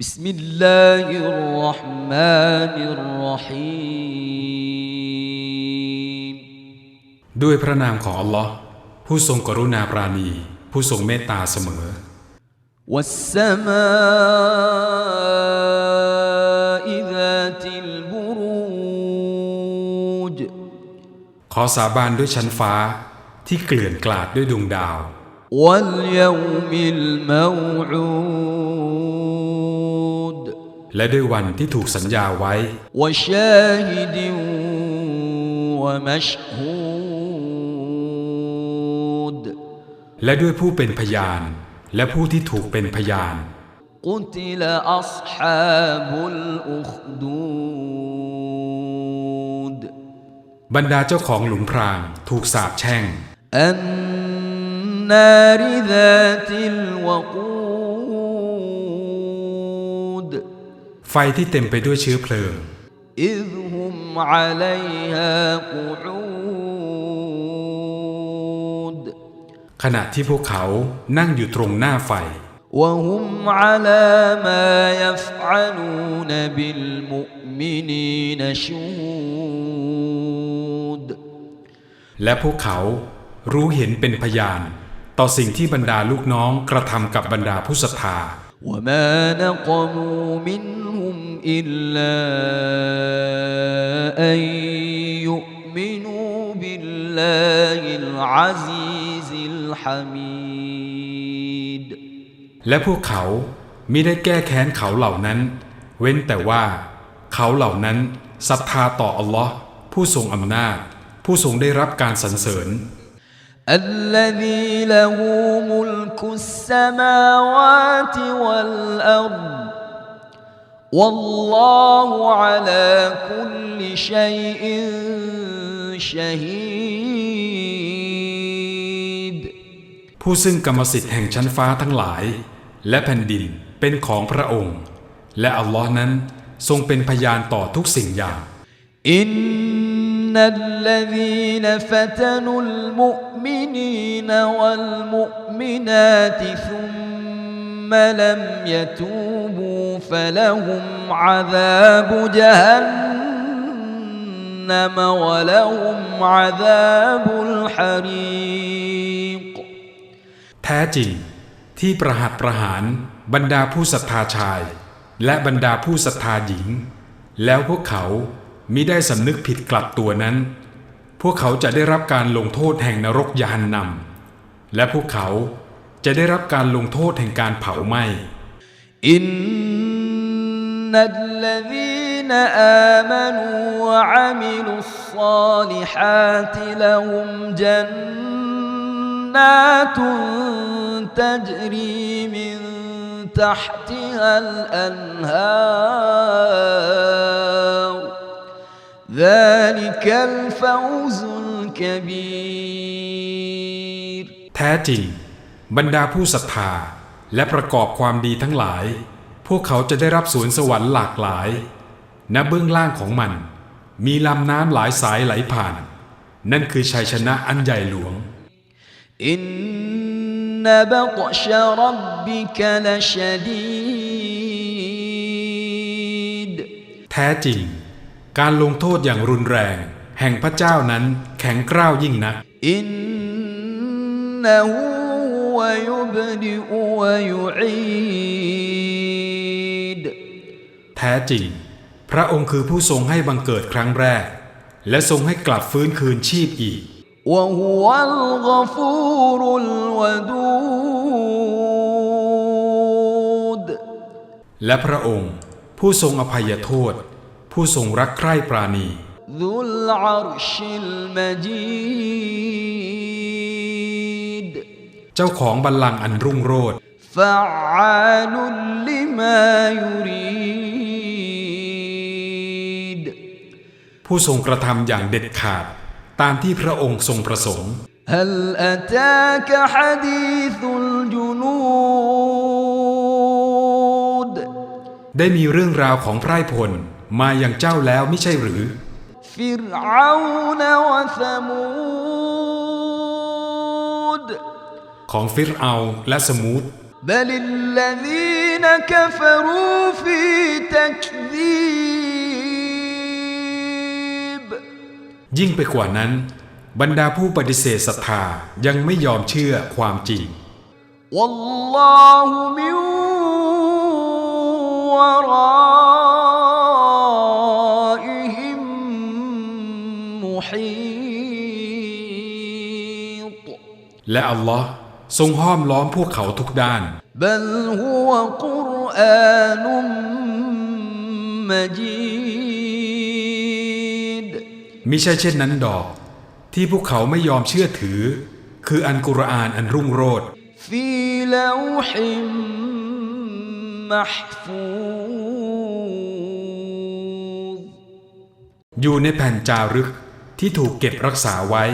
بسم الله الرحمن الرحيم ด้วยพระนามของอัลลอฮ์ผู้ทรงกรุณาปราณี ผู้ทรงเมตตาเสมอ والسماء ذات البروج ขอสาบานด้วยชั้นฟ้าที่เกลื่อนกลาดด้วยดวงดาว واليوم الموعود และด้วยวันที่ถูกสัญญาไว้ وشاهد ومشهود และด้วยผู้เป็นพยาน และผู้ที่ถูกเป็นพยาน قتل أصحاب الأخدود บรรดาเจ้าของหลุมพรางถูกสาปแช่ง النار ذات الوقود ไฟที่เต็มไปด้วยเชื้อเพลิง إذ هم عليها قعود ขณะที่พวกเขานั่งอยู่ตรงหน้าไฟ وهم على ما يفعلون بالمؤمنين شهود และพวกเขารู้เห็นเป็นพยาน ต่อสิ่งที่บรรดาลูกน้องกระทำกับบรรดาผู้ศรัทธา وما نقموا منهم إلا أن يؤمنوا بالله العزيز الحميد และพวกเขามิได้แก้แค้นเขาเหล่านั้น เว้นแต่ว่า เขาเหล่านั้นศรัทธาต่ออัลลอฮ์ผู้ทรงอำนาจ ผู้ทรงได้รับการสรรเสริญ الذي له ملك السماوات والأرض والله على كل شيء شهيد ผู้ซึ่งกรรมสิทธิ์แห่งชั้นฟ้าทั้งหลาย และแผ่นดินเป็นของพระองค์ และอัลลอฮ์นั้นทรงเป็นพยานต่อทุกสิ่งอย่าง إن الذين فتنوا المؤمنين والمؤمنات ثم لم يتوبوا فلهم عذاب جهنم ولهم عذاب الحريق แท้จริงที่ประหัตประหารบรรดาผู้ศรัทธาชาย และบรรดาผู้ศรัทธาหญิง แล้วพวกเขามิได้สำนึกผิดกลับตัวนั้น พวกเขาจะได้รับการลงโทษแห่งนรกยานนำและพวกเขา จะได้รับการลงโทษแห่งการเผาไหม้ إن الذين آمنوا وعملوا الصالحات لهم جنات تجري من تحتها الأنهار ذلك الفوز الكبير แท้จริง บรรดาผู้ศรัทธาและประกอบความดีทั้งหลาย พวกเขาจะได้รับสวนสวรรค์หลากหลาย ณ เบื้องล่างของมัน มีลำน้ำหลายสายไหลผ่าน นั่นคือชัยชนะอันใหญ่หลวง อินนบตชรบบิกลชดีดแท้จริง การลงโทษอย่างรุนแรง แห่งพระเจ้านั้นแข็งกร้าวยิ่งนัก อินนหู แท้จริง พระองค์คือผู้ทรงให้บังเกิดครั้งแรก และทรงให้กลับฟื้นคืนชีพอีก وهو الغفور الودود และพระองค์ผู้ทรงอภัยโทษ ผู้ทรงรักใคร่ปราณี ذو العرش المجيد เจ้าของบัลลังก์อันรุ่งโรจน์ผู้ทรงกระทำอย่างเด็ดขาด ตามที่พระองค์ทรงประสงค์ได้มีเรื่องราวของไพร่พลมาอย่างเจ้าแล้วไม่ใช่หรือฟิรอาวนวะสมู ของฟิรเอาและสมูด بل الذين الذين كفروا في تكذيب ยิ่งไปกว่านั้น บรรดาผู้ปฏิเสธศรัทธายังไม่ยอมเชื่อความจริง والله من ورائهم محيط และอัลลอฮ์ ทรงห้อมล้อมพวกเขาทุกด้านมิใช่เช่นนั้นดอก ที่พวกเขาไม่ยอมเชื่อถือ คืออันกุรอานอันรุ่งโรจน์อยู่ในแผ่นจารึกที่ถูกเก็บรักษาไว้